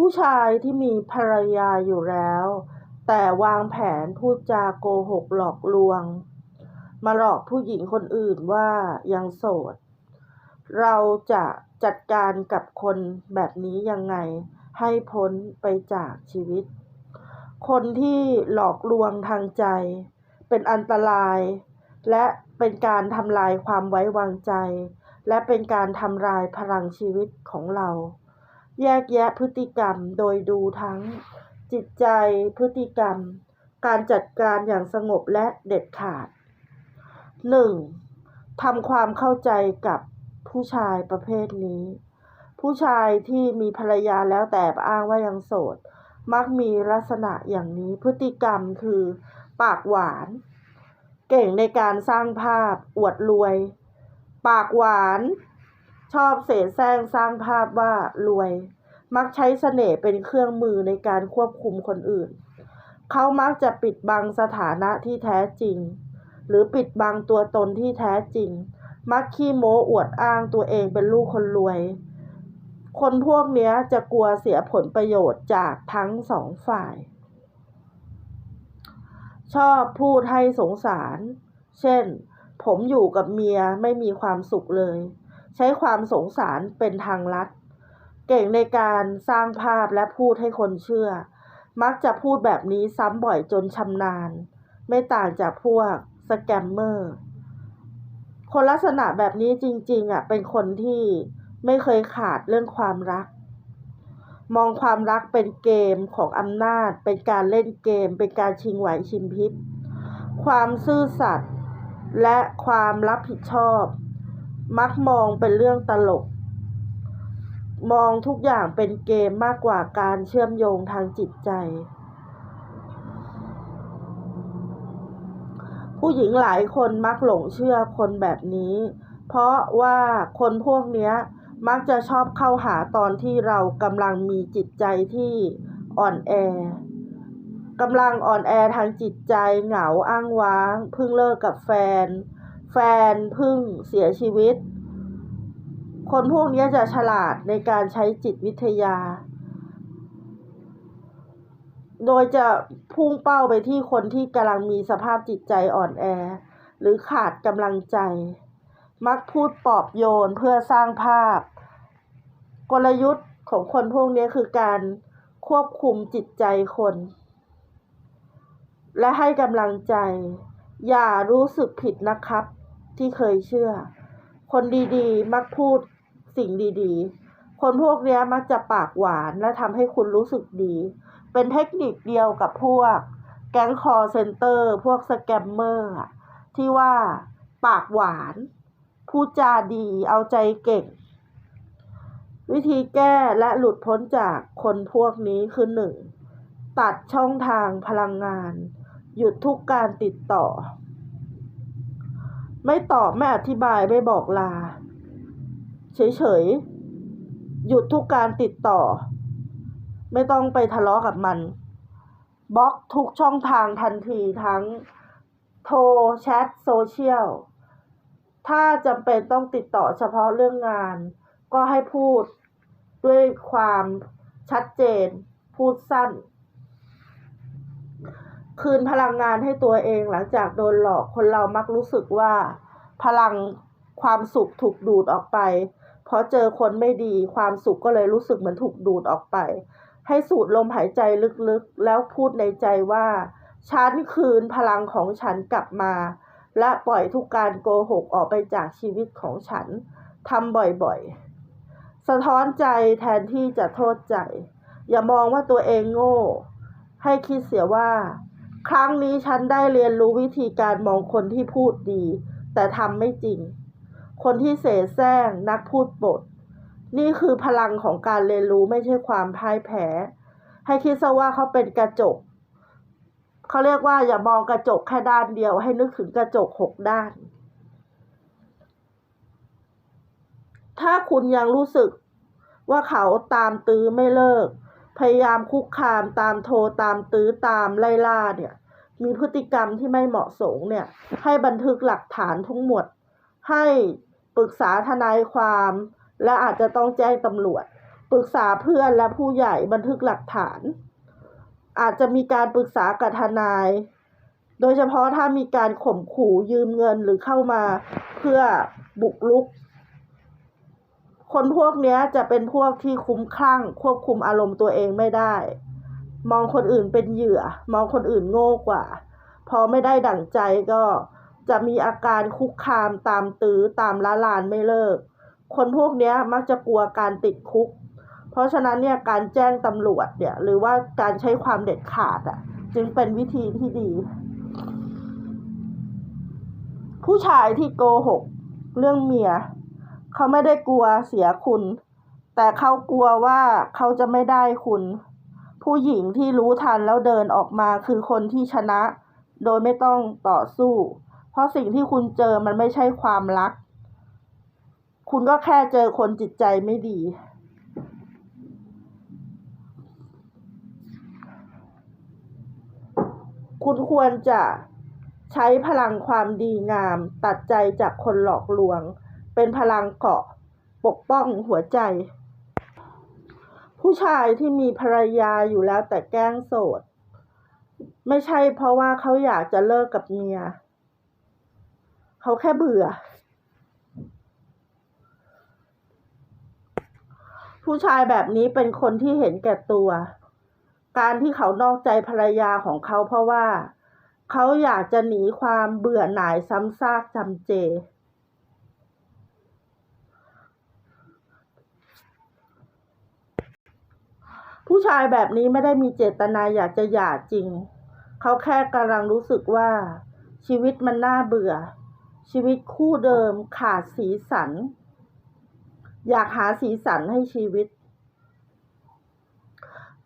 ผู้ชายที่มีภรรยาอยู่แล้ว แต่วางแผนพูดจาโกหกหลอกลวง มาหลอกผู้หญิงคนอื่นว่ายังโสด เราจะจัดการกับคนแบบนี้ยังไงให้พ้นไปจากชีวิต คนที่หลอกลวงทางใจ เป็นอันตราย และเป็นการทำลายความไว้วางใจ และเป็นการทำลายพลังชีวิตของเรา แยกแยะพฤติกรรมโดยดูทั้ง จิตใจพฤติกรรม การจัดการอย่างสงบและเด็ดขาด 1. ทำความเข้าใจกับผู้ชายประเภทนี้ ผู้ชายที่มีภรรยาแล้วแต่อ้างว่ายังโสด มักมีลักษณะอย่างนี้พฤติกรรมคือ ปากหวาน เก่งในการสร้างภาพอวดรวย ปากหวาน ชอบเสแสร้งสร้างภาพว่ารวย มักใช้เสน่ห์เป็นเครื่องมือในการควบคุมคนอื่น เขามักจะปิดบังสถานะที่แท้จริง หรือปิดบังตัวตนที่แท้จริง มักขี้โม้อวดอ้างตัวเองเป็นลูกคนรวย คนพวกนี้จะกลัวเสียผลประโยชน์จากทั้งสองฝ่าย ชอบพูดให้สงสาร เช่น ผมอยู่กับเมียไม่มีความสุขเลย ใช้ความสงสารเป็นทางลัด เก่งในการสร้างภาพและพูดให้คนเชื่อ มักจะพูดแบบนี้ซ้ำบ่อยจนชำนาญ ไม่ต่างจากพวกสแกมเมอร์ คนลักษณะแบบนี้จริงๆอะเป็นคนที่ไม่เคยขาดเรื่องความรัก มองความรักเป็นเกมของอำนาจ เป็นการเล่นเกม เป็นการชิงไหวชิงพริบ ความซื่อสัตย์และความรับผิดชอบ มักมองเป็นเรื่องตลก มองทุกอย่างเป็นเกมมากกว่าการเชื่อมโยงทางจิตใจ ผู้หญิงหลายคนมักหลงเชื่อคนแบบนี้ เพราะว่าคนพวกเนี้ยมักจะชอบเข้าหาตอนที่เรากำลังมีจิตใจที่อ่อนแอกำลังอ่อนแอทางจิตใจเหงาอ้างว้าง เพิ่งเลิกกับแฟน แฟนพิ่งเสียชีวิต คนพวกนี้จะฉลาดในการใช้จิตวิทยา โดยจะพุ่งเป้าไปที่คนที่กำลังมีสภาพจิตใจอ่อนแอ หรือขาดกำลังใจ มักพูดปลอบโยนเพื่อสร้างภาพ กลยุทธ์ของคนพวกนี้คือการควบคุมจิตใจคน และให้กำลังใจ อย่ารู้สึกผิดนะครับ ที่เคยเชื่อ คนดีๆ มักพูดสิ่งดีๆ คนพวกนี้มักจะปากหวานและทำให้คุณรู้สึกดี เป็นเทคนิคเดียวกับพวก แก๊งคอร์เซนเตอร์ พวกสแกมเมอร์ที่ว่าปากหวาน พูดจาดีเอาใจเก่ง วิธีแก้และหลุดพ้นจากคนพวกนี้คือหนึ่งตัดช่องทางพลังงาน หยุดทุกการติดต่อ ไม่ตอบไม่อธิบายไม่บอกลา เฉยๆ หยุดทุกการติดต่อ ไม่ต้องไปทะเลาะกับมันบล็อกทุกช่องทางทันทีทั้งโทรแชทโซเชียล ถ้าจำเป็นต้องติดต่อเฉพาะเรื่องงาน ก็ให้พูดด้วยความชัดเจน พูดสั้น คืนพลังงานให้ตัวเองหลังจากโดนหลอกคนเรามักรู้สึกว่า พลังความสุขถูกดูดออกไป เพราะเจอคนไม่ดีความสุขก็เลยรู้สึกเหมือนถูกดูดออกไป ให้สูดลมหายใจลึกๆ แล้วพูดในใจว่า ฉันคืนพลังของฉันกลับมา และปล่อยทุกการโกหกออกไปจากชีวิตของฉันทำบ่อยๆ สะท้อนใจแทนที่จะโทษใจ อย่ามองว่าตัวเองโง่ ให้คิดเสียว่า ครั้งนี้ฉันได้เรียนรู้วิธีการมองคนที่พูดดี แต่ทำไม่จริง คนที่เสแสร้งนักพูดบท นี่คือพลังของการเรียนรู้ไม่ใช่ความพ่ายแพ้ ให้คิดซะว่าเขาเป็นกระจก เขาเรียกว่าอย่ามองกระจกแค่ด้านเดียว ให้นึกถึงกระจกหกด้าน ถ้าคุณยังรู้สึกว่าเขาตามตื้อไม่เลิก พยายามคุกคามตามโทรตามตื้อตามไล่ล่าเนี่ย มีพฤติกรรมที่ไม่เหมาะสมเนี่ย ให้บันทึกหลักฐานทั้งหมด ให้ปรึกษาทนายความ และอาจจะต้องแจ้งตำรวจ ปรึกษาเพื่อนและผู้ใหญ่บันทึกหลักฐาน อาจจะมีการปรึกษากับทนาย โดยเฉพาะถ้ามีการข่มขู่ยืมเงินหรือเข้ามาเพื่อบุกรุก คนพวกเนี้ยจะเป็นพวกที่คุ้มคลั่ง ควบคุมอารมณ์ตัวเองไม่ได้ มองคนอื่นเป็นเหยื่อ มองคนอื่นโง่กว่า พอไม่ได้ดั่งใจก็จะมีอาการคุกคามตามตื้อตามละลานไม่เลิก คนพวกเนี้ยมักจะกลัวการติดคุก เพราะฉะนั้นเนี่ยการแจ้งตำรวจเนี่ยหรือว่าการใช้ความเด็ดขาดอะจึงเป็นวิธีที่ดี ผู้ชายที่โกหก เรื่องเมีย เขาไม่ได้กลัวเสียคุณ แต่เขากลัวว่าเขาจะไม่ได้คุณ ผู้หญิงที่รู้ทันแล้วเดินออกมาคือคนที่ชนะ โดยไม่ต้องต่อสู้ เพราะสิ่งที่คุณเจอมันไม่ใช่ความรัก คุณก็แค่เจอคนจิตใจไม่ดีคุณควรจะใช้พลังความดีงามตัดใจจากคนหลอกลวง เป็นพลังเกาะปกป้องหัวใจ ผู้ชายที่มีภรรยาอยู่แล้วแต่แกล้งโสด ไม่ใช่เพราะว่าเขาอยากจะเลิกกับเมีย เขาแค่เบื่อ ผู้ชายแบบนี้เป็นคนที่เห็นแก่ตัว การที่เขานอกใจภรรยาของเขาเพราะว่า เขาอยากจะหนีความเบื่อหน่ายซ้ำซากจำเจ ผู้ชายแบบนี้ไม่ได้มีเจตนาอยากจะหย่าจริง เขาแค่กำลังรู้สึกว่า ชีวิตมันน่าเบื่อ ชีวิตคู่เดิมขาดสีสัน อยากหาสีสันให้ชีวิต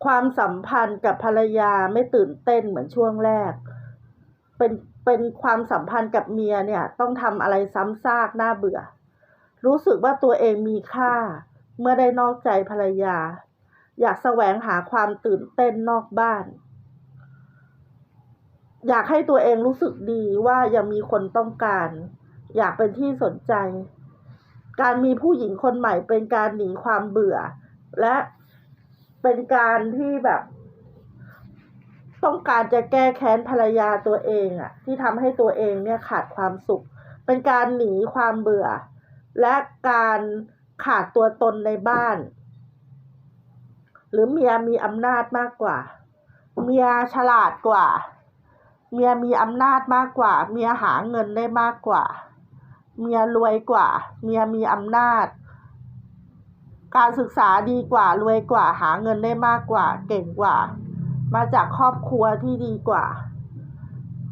ความสัมพันธ์กับภรรยาไม่ตื่นเต้นเหมือนช่วงแรก เป็นเป็นความสัมพันธ์กับเมียเนี่ยต้องทำอะไรซ้ำซากน่าเบื่อ รู้สึกว่าตัวเองมีค่า เมื่อได้นอกใจภรรยา อยากแสวงหาความตื่นเต้นนอกบ้าน อยากให้ตัวเองรู้สึกดีว่ายังมีคนต้องการ อยากเป็นที่สนใจ การมีผู้หญิงคนใหม่เป็นการหนีความเบื่อ และเป็นการที่แบบ ต้องการจะแก้แค้นภรรยาตัวเองอะที่ทำให้ตัวเองเนี่ยขาดความสุข เป็นการหนีความเบื่อ และการขาดตัวตนในบ้าน หรือเมียมีอำนาจมากกว่า เมียฉลาดกว่า เมียมีอำนาจมากกว่า เมียหาเงินได้มากกว่า เมียรวยกว่า เมียมีอำนาจ การศึกษาดีกว่ารวยกว่า หาเงินได้มากกว่า เก่งกว่า มาจากครอบครัวที่ดีกว่า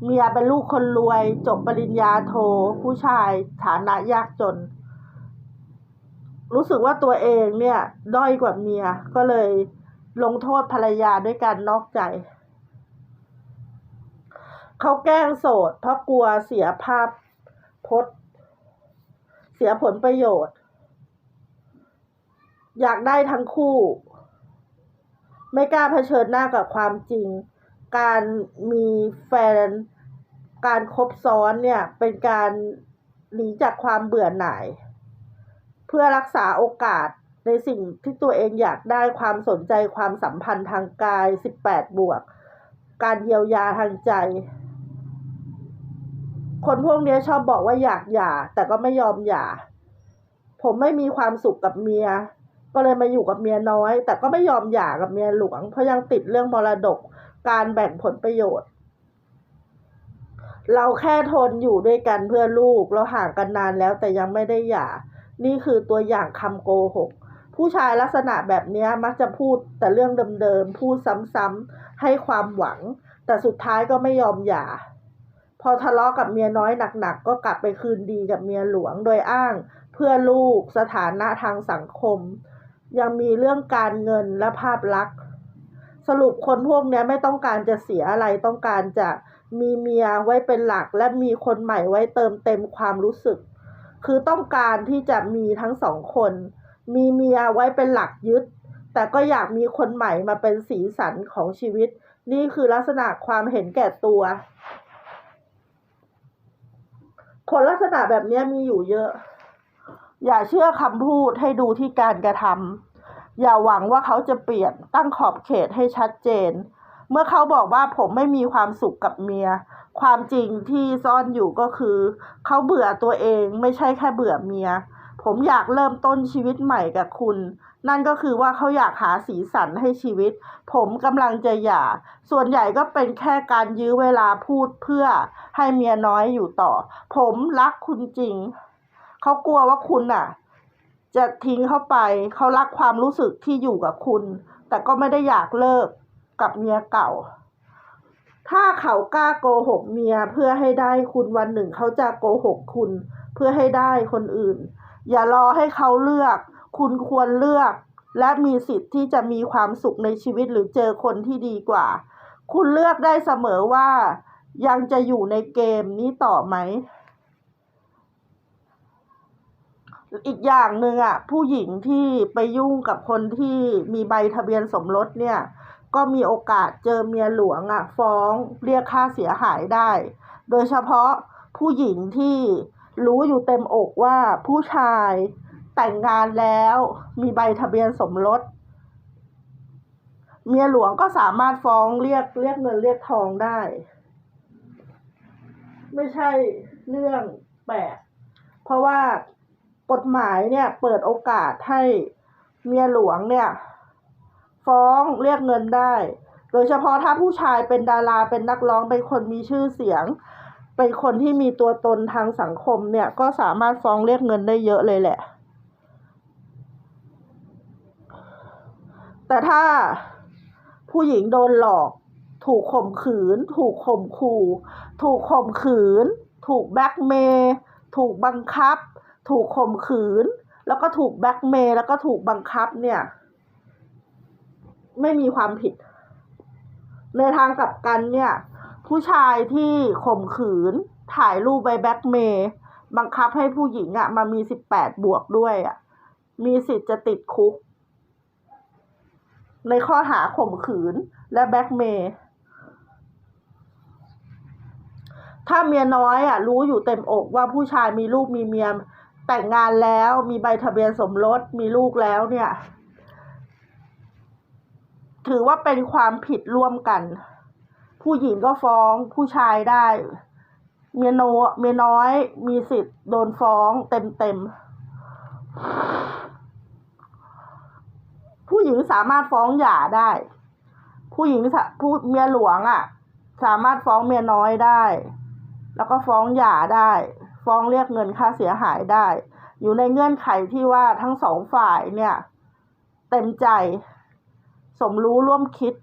เมียเป็นลูกคนรวยจบปริญญาโท ผู้ชายฐานะยากจน รู้สึกว่าตัวเองเนี่ยด้อยกว่าเมีย ก็เลยลงโทษภรรยาด้วยการนอกใจ เขาแกล้งโสด เพราะกลัวเสียภาพพจน์ เสียผลประโยชน์ อยากได้ทั้งคู่ ไม่กล้าเผชิญหน้ากับความจริง การมีแฟน การคบซ้อนเนี่ย เป็นการหนีจากความเบื่อหน่าย เพื่อรักษาโอกาสในสิ่งที่ตัวเองอยากได้ความสนใจความสัมพันธ์ทางกาย 18 บวก การเยียวยาทางใจ คนพวกนี้ชอบบอกว่าอยากหย่า แต่ก็ไม่ยอมหย่า ผมไม่มีความสุขกับเมีย ก็เลยมาอยู่กับเมียน้อย แต่ก็ไม่ยอมหย่ากับเมียหลวง เพราะยังติดเรื่องมรดกการแบ่งผลประโยชน์ เราแค่ทนอยู่ด้วยกันเพื่อลูก เราห่างกันนานแล้วแต่ยังไม่ได้หย่า นี่คือตัวอย่างคำโกหก ผู้ชายลักษณะแบบนี้มักจะพูดแต่เรื่องเดิมๆ พูดซ้ำๆ ให้ความหวัง แต่สุดท้ายก็ไม่ยอมหย่า พอทะเลาะกับเมียน้อยหนักๆ ก็กลับไปคืนดีกับเมียหลวงโดยอ้าง เพื่อลูกสถานะทางสังคม ยังมีเรื่องการเงินและภาพลักษณ์ สรุปคนพวกนี้ไม่ต้องการจะเสียอะไรต้องการจะมีเมียไว้เป็นหลักและมีคนใหม่ไว้เติมเต็มความรู้สึก คือต้องการที่จะมีทั้งสองคน มีเมียไว้เป็นหลักยึด แต่ก็อยากมีคนใหม่มาเป็นสีสันของชีวิต นี่คือลักษณะความเห็นแก่ตัว คนลักษณะแบบนี้มีอยู่เยอะ อย่าเชื่อคำพูดให้ดูที่การกระทำอย่าหวังว่าเขาจะเปลี่ยนตั้งขอบเขตให้ชัดเจน เมื่อเขาบอกว่าผมไม่มีความสุขกับเมีย ความจริงที่ซ่อนอยู่ก็คือ เขาเบื่อตัวเองไม่ใช่แค่เบื่อเมีย ผมอยากเริ่มต้นชีวิตใหม่กับคุณ นั่นก็คือว่าเขาอยากหาสีสันให้ชีวิต ผมกำลังจะหย่า ส่วนใหญ่ก็เป็นแค่การยื้อเวลาพูดเพื่อให้เมียน้อยอยู่ต่อ ผมรักคุณจริง เขากลัวว่าคุณน่ะ จะทิ้งเขาไป เขารักความรู้สึกที่อยู่กับคุณ แต่ก็ไม่ได้อยากเลิก กับเมียเก่า ถ้าเขากล้าโกหกเมียเพื่อให้ได้คุณวันหนึ่งเขาจะโกหกคุณ เพื่อให้ได้คนอื่น อย่ารอให้เขาเลือก คุณควรเลือก และมีสิทธิ์ที่จะมีความสุขในชีวิตหรือเจอคนที่ดีกว่า คุณเลือกได้เสมอว่า ยังจะอยู่ในเกมนี้ต่อไหมอีกอย่างหนึ่งอะผู้หญิงที่ไปยุ่งกับคนที่มีใบทะเบียนสมรสเนี่ย ก็มีโอกาสเจอเมียหลวงอะฟ้องเรียกค่าเสียหายได้ โดยเฉพาะผู้หญิงที่รู้อยู่เต็มอกว่าผู้ชายแต่งงานแล้วมีใบทะเบียนสมรส เมียหลวงก็สามารถฟ้องเรียกเรียกเงินเรียกทองได้ ไม่ใช่เรื่องแปลกเพราะว่ากฎหมายเนี่ยเปิดโอกาสให้เมียหลวงเนี่ย ฟ้องเรียกเงินได้ โดยเฉพาะถ้าผู้ชายเป็นดาราเป็นนักร้องเป็นคนมีชื่อเสียง เป็นคนที่มีตัวตนทางสังคมเนี่ยก็สามารถฟ้องเรียกเงินได้เยอะเลยแหละ แต่ถ้าผู้หญิงโดนหลอก ถูกข่มขืน ถูกข่มขู่ถูกข่มขืน ถูกแบล็กเมย์ถูกบังคับ ถูกข่มขืน แล้วก็ถูกแบล็กเมย์แล้วก็ถูกบังคับเนี่ย ไม่มีความผิด ในทางกลับกันเนี่ย ผู้ชายที่ข่มขืนถ่ายรูปไปแบ็กเมย์บังคับให้ผู้หญิงอะมามีสิบแปดบวกด้วยอะมีสิทธิ์จะติดคุก ในข้อหาข่มขืนและแบ็กเมย์ถ้าเมียน้อยอะ รู้อยู่เต็มอกว่าผู้ชายมีลูกมีเมียแต่งงานแล้วมีใบทะเบียนสมรสมีลูกแล้วเนี่ย ถือว่าเป็นความผิดร่วมกัน ผู้หญิงก็ฟ้องผู้ชายได้ เมียโนเมียน้อยมีสิทธิ์โดนฟ้องเต็มเต็มๆผู้หญิงสามารถฟ้องหย่าได้ ผู้หญิงผู้เมียหลวงอะ สามารถฟ้องเมียน้อยได้ แล้วก็ฟ้องหย่าได้ ฟ้องเรียกเงินค่าเสียหายได้ อยู่ในเงื่อนไขที่ว่าทั้งสองฝ่ายเนี่ย เต็มใจ สมรู้ร่วมคิด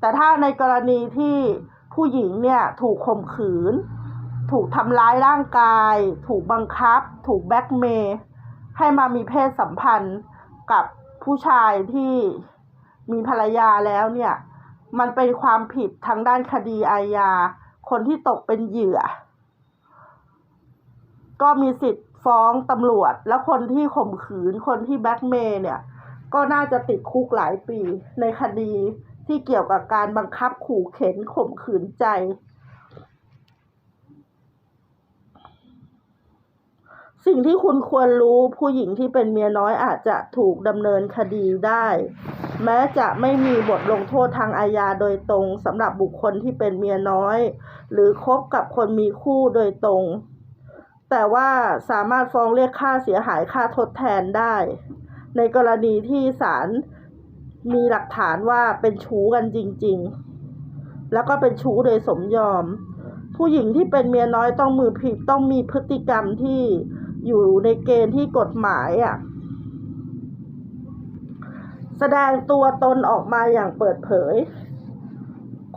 แต่ถ้าในกรณีที่ผู้หญิงเนี่ยถูกข่มขืน ถูกทำร้ายร่างกาย ถูกบังคับ ถูกแบล็กเมย์ให้มามีเพศสัมพันธ์กับผู้ชายที่มีภรรยาแล้วเนี่ย มันเป็นความผิดทางด้านคดีอาญา คนที่ตกเป็นเหยื่อ ก็มีสิทธิ์ฟ้องตำรวจ และคนที่ข่มขืน คนที่แบล็กเมย์เนี่ย ก็น่าจะติดคุกหลายปี ในคดีที่เกี่ยวกับการบังคับขู่เข็นข่มขืนใจ สิ่งที่คุณควรรู้ผู้หญิงที่เป็นเมียน้อยอาจจะถูกดำเนินคดีได้ แม้จะไม่มีบทลงโทษทางอาญาโดยตรงสำหรับบุคคลที่เป็นเมียน้อย หรือคบกับคนมีคู่โดยตรง แต่ว่าสามารถฟ้องเรียกค่าเสียหายค่าทดแทนได้ ในกรณีที่ศาลมีหลักฐานว่าเป็นชู้กันจริง ๆ แล้วก็เป็นชู้โดยสมยอม ผู้หญิงที่เป็นเมียน้อยต้องมือผิดต้องมีพฤติกรรมที่อยู่ในเกณฑ์ที่กฎหมายอะ แสดงตัวตนออกมาอย่างเปิดเผย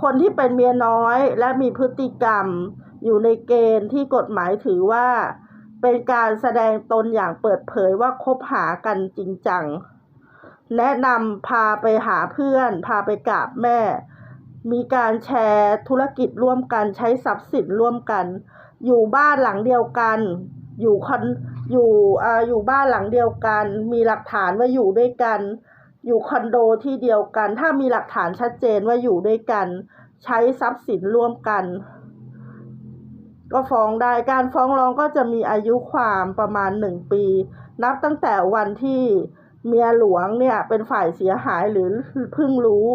คนที่เป็นเมียน้อยและมีพฤติกรรมอยู่ในเกณฑ์ที่กฎหมายถือว่า เป็นการแสดงตนอย่างเปิดเผยว่าคบหากันจริงจัง แนะนำพาไปหาเพื่อน พาไปกราบแม่ มีการแชร์ธุรกิจร่วมกันใช้ทรัพย์สินร่วมกัน อยู่บ้านหลังเดียวกัน อยู่คอนอยู่อ่าอยู่บ้านหลังเดียวกัน มีหลักฐานว่าอยู่ด้วยกัน อยู่คอนโดที่เดียวกัน ถ้ามีหลักฐานชัดเจนว่าอยู่ด้วยกัน ใช้ทรัพย์สินร่วมกัน ก็ฟ้องได้การฟ้องร้องก็จะมีอายุความประมาณหนึ่งปี นับตั้งแต่วันที่เมียหลวงเนี่ยเป็นฝ่ายเสียหายหรือเพิ่งรู้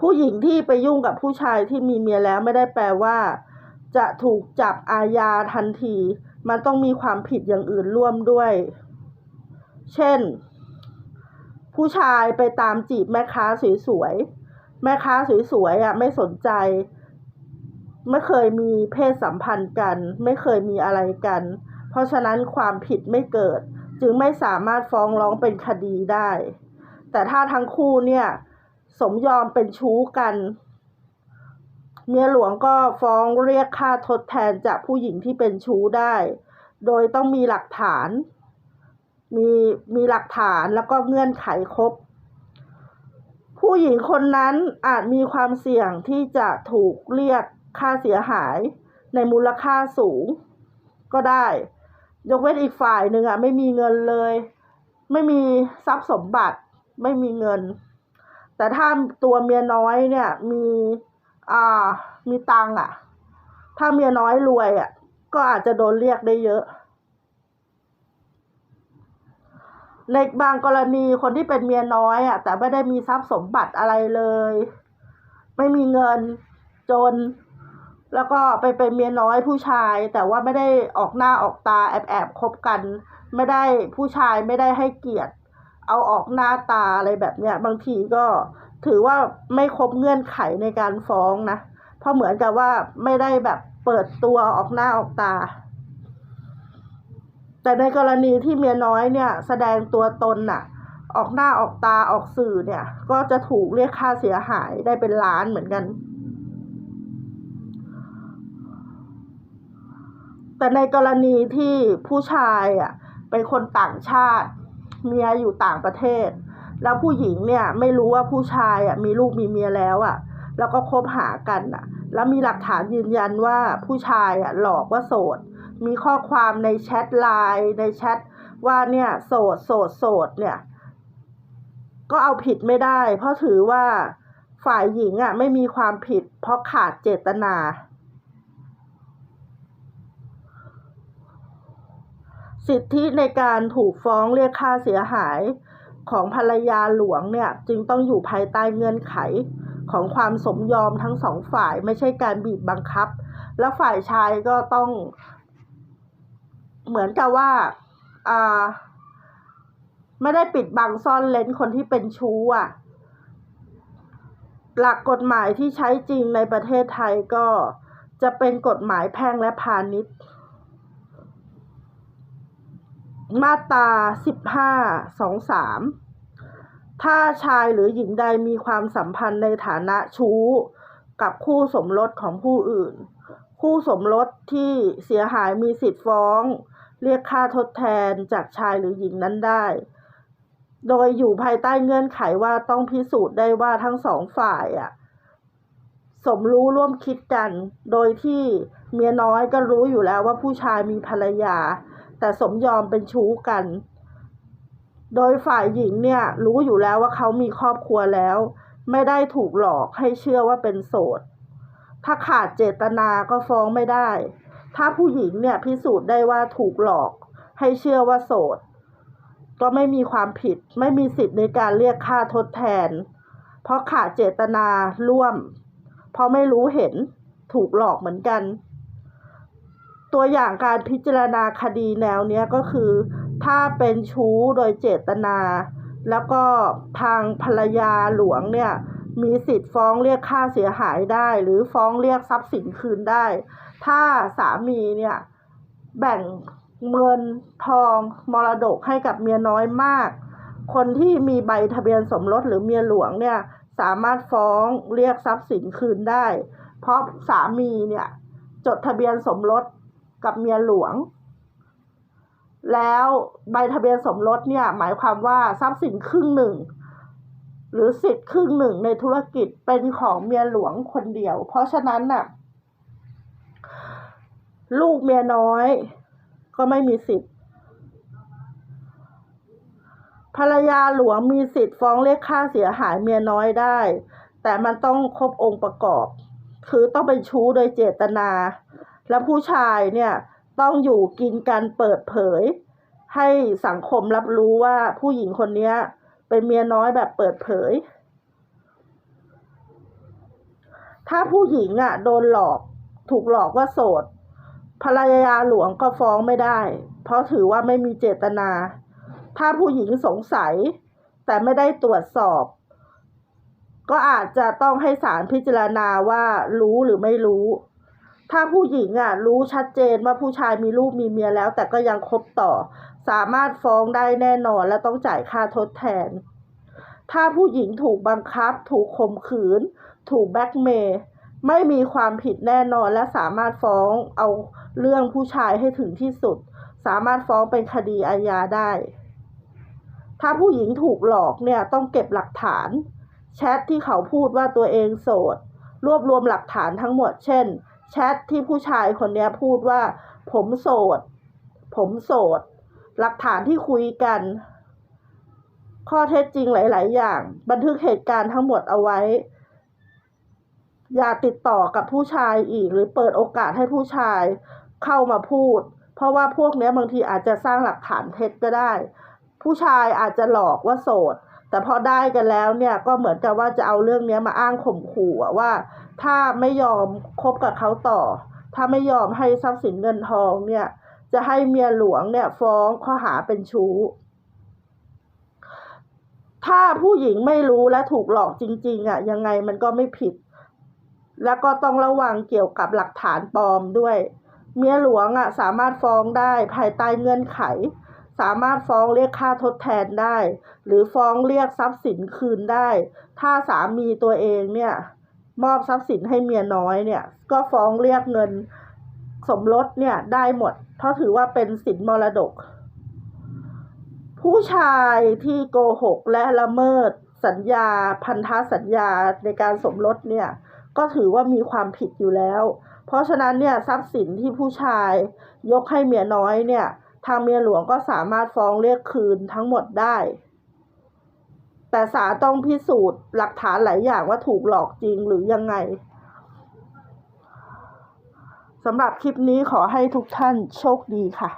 ผู้หญิงที่ไปยุ่งกับผู้ชายที่มีเมียแล้วไม่ได้แปลว่า จะถูกจับอาญาทันที มันต้องมีความผิดอย่างอื่นร่วมด้วย เช่น ผู้ชายไปตามจีบแม่ค้าสวยๆแม่ค้าสวยๆอะไม่สนใจ ไม่เคยมีเพศสัมพันธ์กัน ไม่เคยมีอะไรกัน เพราะฉะนั้นความผิดไม่เกิด จึงไม่สามารถฟ้องร้องเป็นคดีได้ แต่ถ้าทั้งคู่เนี่ยสมยอมเป็นชู้กัน เมียหลวงก็ฟ้องเรียกค่าทดแทนจากผู้หญิงที่เป็นชู้ได้ โดยต้องมีหลักฐาน มีมีหลักฐานแล้วก็เงื่อนไขครบ ผู้หญิงคนนั้นอาจมีความเสี่ยงที่จะถูกเรียก ค่าเสียหายในมูลค่าสูง ก็ได้ ยกเว้นอีกฝ่ายหนึ่งอะไม่มีเงินเลย ไม่มีทรัพย์สมบัติ ไม่มีเงิน แต่ถ้าตัวเมียน้อยเนี่ยมีอ่ามีตังอะ ถ้าเมียน้อยรวยอะก็อาจจะโดนเรียกได้เยอะ ในบางกรณีคนที่เป็นเมียน้อยอะแต่ไม่ได้มีทรัพย์สมบัติอะไรเลย ไม่มีเงินจน แล้วก็ไปเป็นเมียน้อยผู้ชาย แต่ว่าไม่ได้ออกหน้าออกตาแอบแอบคบกัน ไม่ได้ผู้ชายไม่ได้ให้เกียรติ เอาออกหน้าตาอะไรแบบเนี้ยบางทีก็ถือว่าไม่ครบเงื่อนไขในการฟ้องนะ เพราะเหมือนกับว่าไม่ได้แบบเปิดตัวออกหน้าออกตา แต่ในกรณีที่เมียน้อยเนี่ย แสดงตัวตนน่ะ ออกหน้าออกตาออกสื่อเนี่ย ก็จะถูกเรียกค่าเสียหายได้เป็นล้านเหมือนกัน แต่ในกรณีที่ผู้ชายอะเป็นคนต่างชาติ เมียอยู่ต่างประเทศ แล้วผู้หญิงเนี่ยไม่รู้ว่าผู้ชายอะมีลูกมีเมียแล้วอะ แล้วก็คบหากันอะ แล้วมีหลักฐานยืนยันว่าผู้ชายอะหลอกว่าโสด มีข้อความในแชทไลน์ในแชทว่าเนี่ยโสดโสดโสดเนี่ยก็เอาผิดไม่ได้ เพราะถือว่าฝ่ายหญิงอะไม่มีความผิดเพราะขาดเจตนา สิทธิในการถูกฟ้องเรียกค่าเสียหายของภรรยาหลวงเนี่ยจึงต้องอยู่ภายใต้เงื่อนไขของความสมยอมทั้งสองฝ่ายไม่ใช่การบีบบังคับ แล้วฝ่ายชายก็ต้อง เหมือนกับว่าอ่าไม่ได้ปิดบังซ่อนเลนคนที่เป็นชู้อะ หลักกฎหมายที่ใช้จริงในประเทศไทยก็จะเป็นกฎหมายแพ่งและพาณิชย์ มาตราสิบห้าสองสามถ้าชายหรือหญิงใดมีความสัมพันธ์ในฐานะชู้ กับคู่สมรสของผู้อื่น คู่สมรสที่เสียหายมีสิทธิ์ฟ้อง เรียกค่าทดแทนจากชายหรือหญิงนั้นได้ โดยอยู่ภายใต้เงื่อนไขว่าต้องพิสูจน์ได้ว่าทั้งสองฝ่ายอะสมรู้ร่วมคิดกัน โดยที่เมียน้อยก็รู้อยู่แล้วว่าผู้ชายมีภรรยา แต่สมยอมเป็นชู้กัน โดยฝ่ายหญิงเนี่ยรู้อยู่แล้วว่าเขามีครอบครัวแล้ว ไม่ได้ถูกหลอกให้เชื่อว่าเป็นโสด ถ้าขาดเจตนาก็ฟ้องไม่ได้ ถ้าผู้หญิงเนี่ยพิสูจน์ได้ว่าถูกหลอกให้เชื่อว่าโสด ก็ไม่มีความผิด ไม่มีสิทธิ์ในการเรียกค่าทดแทน เพราะขาดเจตนาร่วม เพราะไม่รู้เห็นถูกหลอกเหมือนกัน ตัวอย่างการพิจารณาคดีแนวเนี้ยก็คือ ถ้าเป็นชู้โดยเจตนา แล้วก็ทางภรรยาหลวงเนี่ยมีสิทธิ์ฟ้องเรียกค่าเสียหายได้ หรือฟ้องเรียกทรัพย์สินคืนได้ ถ้าสามีเนี่ยแบ่งเงินทองมรดกให้กับเมียน้อยมาก คนที่มีใบทะเบียนสมรสหรือเมียหลวงเนี่ยสามารถฟ้องเรียกทรัพย์สินคืนได้ เพราะสามีเนี่ยจดทะเบียนสมรส กับเมียหลวง แล้วใบทะเบียนสมรสเนี่ยหมายความว่าทรัพย์สินครึ่งหนึ่ง หรือสิทธิ์ครึ่งหนึ่งในธุรกิจเป็นของเมียหลวงคนเดียว เพราะฉะนั้นน่ะลูกเมียน้อยก็ไม่มีสิทธิ์ ภรรยาหลวงมีสิทธิ์ฟ้องเรียกค่าเสียหายเมียน้อยได้ แต่มันต้องครบองค์ประกอบ คือต้องเป็นชู้โดยเจตนา และผู้ชายเนี่ยต้องอยู่กินกันเปิดเผย ให้สังคมรับรู้ว่าผู้หญิงคนนี้เป็นเมียน้อยแบบเปิดเผย ถ้าผู้หญิงอะโดนหลอกถูกหลอกว่าโสดภรรยาหลวงก็ฟ้องไม่ได้ เพราะถือว่าไม่มีเจตนา ถ้าผู้หญิงสงสัย แต่ไม่ได้ตรวจสอบ ก็อาจจะต้องให้ศาลพิจารณาว่ารู้หรือไม่รู้ ถ้าผู้หญิงอะรู้ชัดเจนว่าผู้ชายมีลูกมีเมียแล้ว แต่ก็ยังคบต่อ สามารถฟ้องได้แน่นอนและต้องจ่ายค่าทดแทน ถ้าผู้หญิงถูกบังคับ ถูกข่มขืน ถูกแบล็กเมย์ไม่มีความผิดแน่นอนและสามารถฟ้องเอาเรื่องผู้ชายให้ถึงที่สุด สามารถฟ้องเป็นคดีอาญาได้ ถ้าผู้หญิงถูกหลอกเนี่ยต้องเก็บหลักฐานแชทที่เขาพูดว่าตัวเองโสด รวบรวมหลักฐานทั้งหมด เช่น แชทที่ผู้ชายคนนี้พูดว่า ผมโสด ผมโสด หลักฐานที่คุยกัน ข้อเท็จจริงหลาย ๆ อย่าง บันทึกเหตุการณ์ทั้งหมดเอาไว้ อย่าติดต่อกับผู้ชายอีก หรือเปิดโอกาสให้ผู้ชายเข้ามาพูด เพราะว่าพวกนี้บางทีอาจจะสร้างหลักฐานเท็จก็ได้ ผู้ชายอาจจะหลอกว่าโสด แต่พอได้กันแล้วเนี่ยก็เหมือนกับว่าจะเอาเรื่องเนี้ยมาอ้างข่มขู่ว่า ถ้าไม่ยอมคบกับเขาต่อ ถ้าไม่ยอมให้ทรัพย์สินเงินทองเนี่ยจะให้เมียหลวงเนี่ยฟ้องข้อหาเป็นชู้ ถ้าผู้หญิงไม่รู้และถูกหลอกจริง ๆอะยังไงมันก็ไม่ผิด แล้วก็ต้องระวังเกี่ยวกับหลักฐานปลอมด้วย เมียหลวงอะสามารถฟ้องได้ภายใต้เงื่อนไข สามารถฟ้องเรียกค่าทดแทนได้ หรือฟ้องเรียกทรัพย์สินคืนได้ ถ้าสามีตัวเองเนี่ยมอบทรัพย์สินให้เมียน้อยเนี่ย ก็ฟ้องเรียกเงินสมรสเนี่ยได้หมด เพราะถือว่าเป็นสินมรดก ผู้ชายที่โกหกและละเมิดสัญญาพันธสัญญาในการสมรสเนี่ย ก็ถือว่ามีความผิดอยู่แล้ว เพราะฉะนั้นเนี่ยทรัพย์สินที่ผู้ชายยกให้เมียน้อยเนี่ย ทางเมียหลวงก็สามารถฟ้องเรียกคืนทั้งหมดได้ แต่ศาลต้องพิสูจน์หลักฐานหลายอย่างว่าถูกหลอกจริงหรือยังไงสำหรับคลิปนี้ขอให้ทุกท่านโชคดีค่ะ